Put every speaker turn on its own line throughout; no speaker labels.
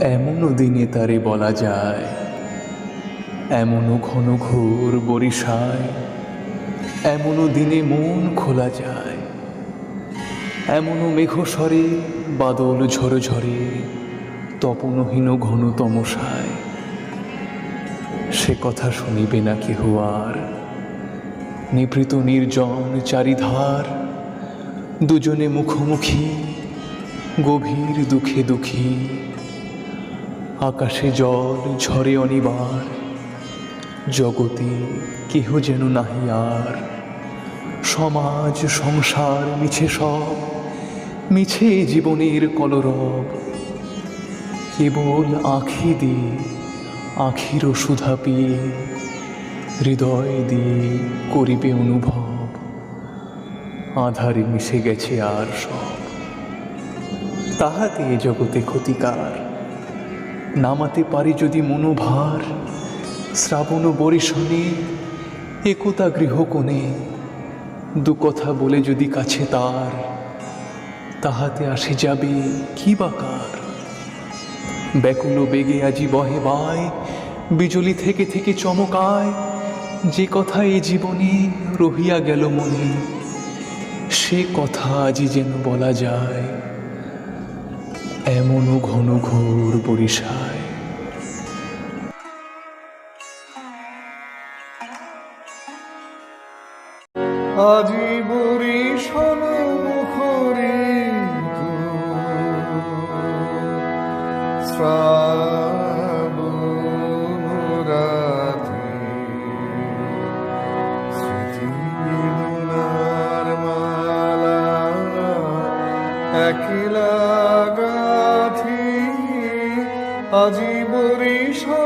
এমনও দিনে তারে বলা যায় এমনও ঘন ঘোর বরিশায় এমনও দিনে মন খোলা যায় এমনও মেঘস্বরে বাদল ঝরে ঝরে, তপনহীন ঘন তমসায়। সে কথা শুনিবে না কেহ আর, নিভৃত নির্জন চারিধার, দুজনে মুখোমুখি, গভীর দুঃখে দুঃখী। আকাশে জল, ঝরে অনিবার। জগতে কেহ যেন নাহি আর। সমাজ, সংসার মিছে সব, মিছে জীবনের কলরব। কেবল আঁখি দিয়ে, আখির সুধা পেয়ে হৃদয় দিয়ে করিবে অনুভব। আধারে মিশে গেছে আর সব। তাহাতে জগতে ক্ষতিকার। নামাতে পারি যদি মনোভার। শ্রাবণ বরিশনে একতা গৃহকোণে। দু কথা বলে যদি কাছে তার, তাহাতে আসে যাবে কি বাকার ব্যাকুল বেগে আজি বহে বায় বিজলি থেকে থেকে চমকায়। যে কথা এ জীবনে রহিয়া গেল মনে, সে কথা আজি যেন বলা যায়। এমনও ঘন ঘোর বরিশায়
আজি রাতে স্মৃতি বেদনার মালা আজি বরিশন মুখরিত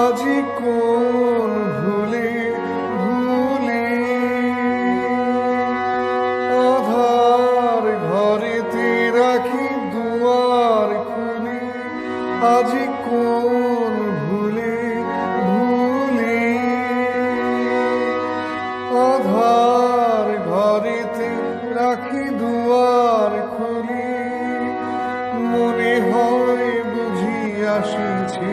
আজি কোন ভুলে ভুলে আধার ঘরেতে রাখি দুয়ার খুলে, আজি কোন ভুলে ভুলে আধার ঘরেতে রাখি দুয়ার খুলে, মনে হয় বুঝি আসিছে।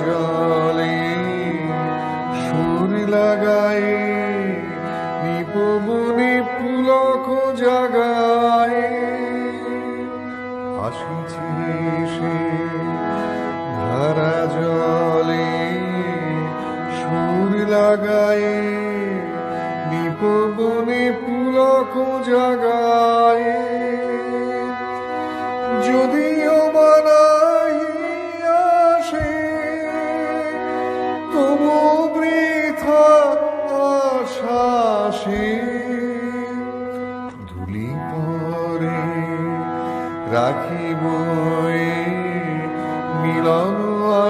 জলে সুর লাগায় নিপবনে পুলক জাগায় ধারা জলে সুর লাগায় নিপবনে পুলক জাগায় যদিও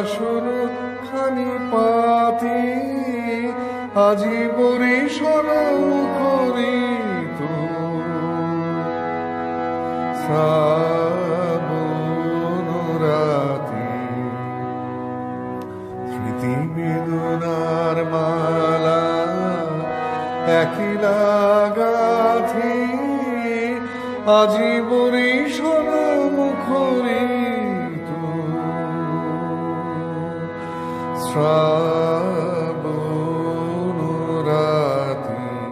আসর খানি পাতি আজি বরিশন করিত শ্রাবণ রাতে স্মৃতি বেদনার মালা একলা গাথি আজি বরিশন trust.